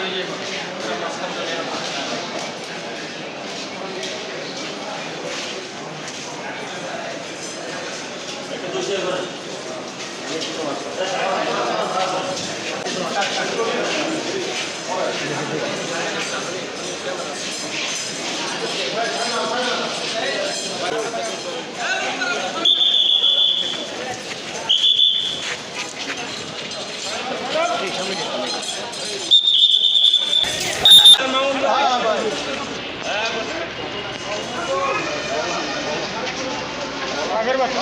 দুজন সাক্ষী করছি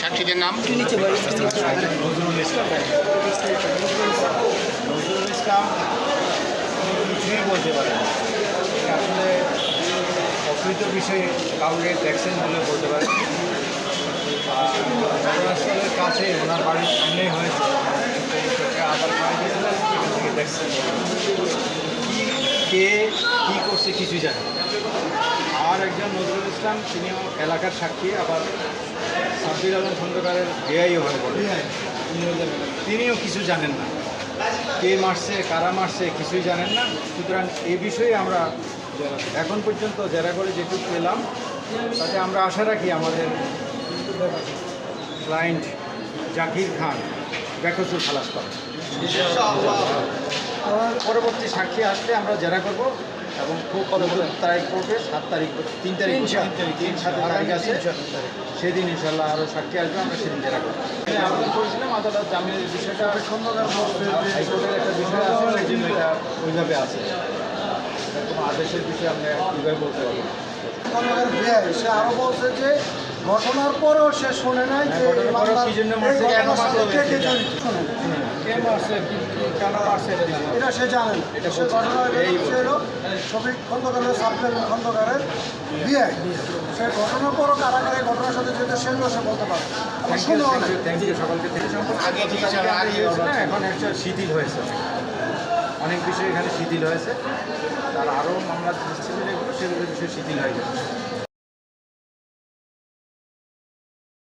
সাক্ষীদের নাম নজরুল নজরুল ইসলাম বলতে না। এটা আসলে অকৃত বিষয়ে কাউকে দেখছেন বলে বলতে আর ঘটনাস্থলের কাছে ওনার বাড়ির সামনেই হয়েছে। গেছিলেন এখান থেকে দেখছেন। কি কে কী করছে কিছুই জানে। আর একজন নজরুল ইসলাম তিনিও এলাকার সাক্ষী আবার সাব্বির আলম খন্দকারের বেআইও হয় বলে। তিনিও কিছু জানেন না। কে মারছে কারা মারছে কিছুই জানেন না। সুতরাং এ বিষয়ে আমরা এখন পর্যন্ত জেরা করে যেটুকু পেলাম তাতে আমরা আশা রাখি আমাদের ক্লায়েন্ট জাকির খান বেকসুর খালাস পাবে। পরবর্তী সাক্ষী আসলে আমরা জেরা করব। এবং কত তারিখ পড়বে সাত তারিখ তিন তারিখ তিন সাত তারিখ আছে। সেদিন ইনশাল্লাহ আরও সাক্ষী আসবে আমরা সেদিন জেরা করব। আমি আবেদন করেছিলাম আদালত জামিনের বিষয়টা হাইকোর্টের একটা বিষয় আছে ওই জন্য এটা ওইভাবে আছে। আদেশের বিষয়ে আমরা কীভাবে বলতে পারব না। সে আরও বলছে যে ঘটনার পরেও সে শোনে নাই যে হ্যাঁ, কে এটা সে জানে সে। ঘটনা ছিল খন্দকারের সাবলেন খন্দকারের বিয়ে। সে ঘটনার পরও কারাগারে ঘটনার সাথে যেতে সেগুলো সে বলতে পারে। থ্যাংক ইউ শুনেও নাই থ্যাংক ইউ সকলকে। থেকে সম্পর্ক আগে ঠিক ছিল, আগে হয়েছে না এখন একটা শিথিল হয়েছে। অনেক বিষয় এখানে শিথিল হয়েছে। তার আরও মামলা যেগুলো সেগুলো বিষয় শিথিল হয়ে গেছে